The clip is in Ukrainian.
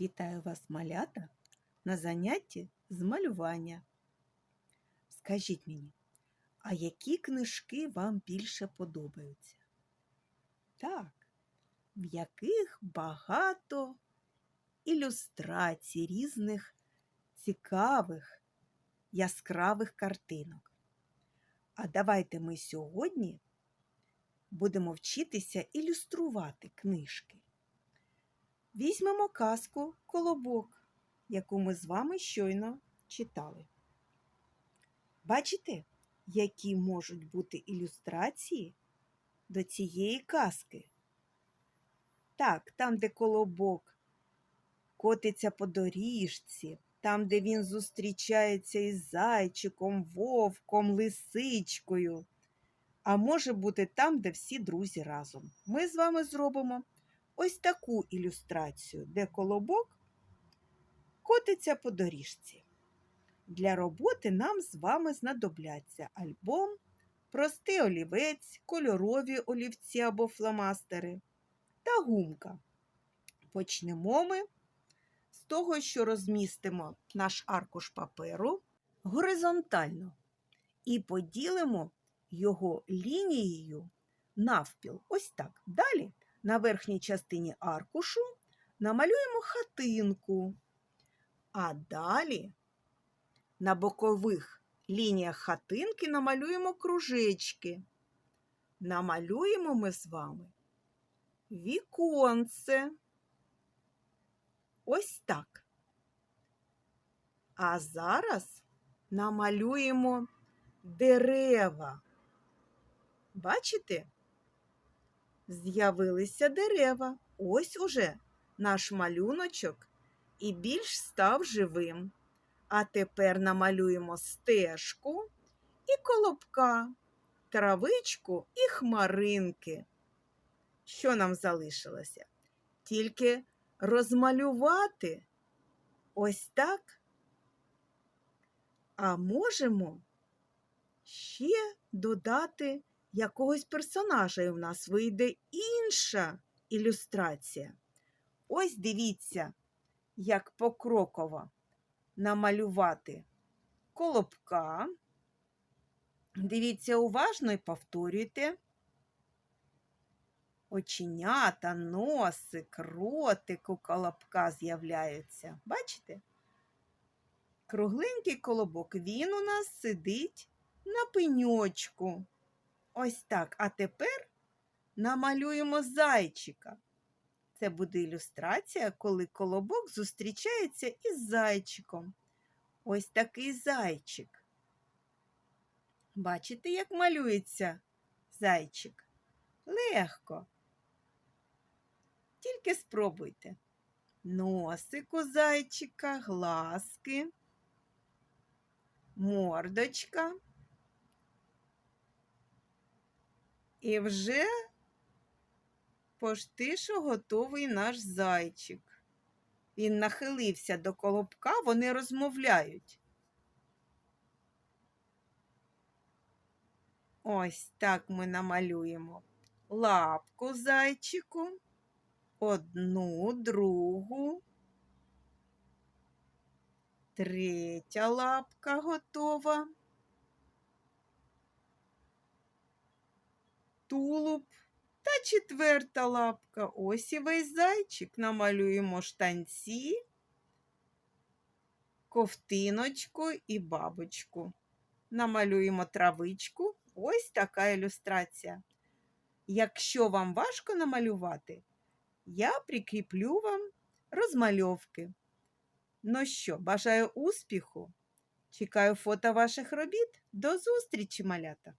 Вітаю вас, малята, на занятті з малювання. Скажіть мені, а які книжки вам більше подобаються? Так, в яких багато ілюстрацій різних цікавих, яскравих картинок. А давайте ми сьогодні будемо вчитися ілюструвати книжки. Візьмемо казку Колобок, яку ми з вами щойно читали. Бачите, які можуть бути ілюстрації до цієї казки? Так, там, де колобок котиться по доріжці, там, де він зустрічається із зайчиком, вовком, лисичкою. А може бути там, де всі друзі разом. Ми з вами зробимо ось таку ілюстрацію, де колобок котиться по доріжці. Для роботи нам з вами знадобляться альбом, простий олівець, кольорові олівці або фломастери та гумка. Почнемо ми з того, що розмістимо наш аркуш паперу горизонтально і поділимо його лінією навпіл. Ось так. Далі на верхній частині аркушу намалюємо хатинку, а далі на бокових лініях хатинки намалюємо кружечки. Намалюємо ми з вами віконце. Ось так. А зараз намалюємо дерева. Бачите? З'явилися дерева. Ось уже наш малюночок і більш став живим. А тепер намалюємо стежку і колобка, травичку і хмаринки. Що нам залишилося? Тільки розмалювати ось так. А можемо ще додати якогось персонажа, і в нас вийде інша ілюстрація. Ось дивіться, як покроково намалювати колобка. Дивіться уважно і повторюйте. Оченята, носик, ротик у колобка з'являються. Бачите? Кругленький колобок, він у нас сидить на пеньочку. Ось так. А тепер намалюємо зайчика. Це буде ілюстрація, коли колобок зустрічається із зайчиком. Ось такий зайчик. Бачите, як малюється зайчик? Легко. Тільки спробуйте. Носик у зайчика, глазки, мордочка. І вже пошти що готовий наш зайчик. Він нахилився до колобка, вони розмовляють. Ось так ми намалюємо лапку зайчику, одну, другу, третя лапка готова. Тулуб та четверта лапка. Ось і весь зайчик. Намалюємо штанці, ковтиночку і бабочку. Намалюємо травичку. Ось така ілюстрація. Якщо вам важко намалювати, я прикріплю вам розмальовки. Ну що, бажаю успіху! Чекаю фото ваших робіт. До зустрічі, малята!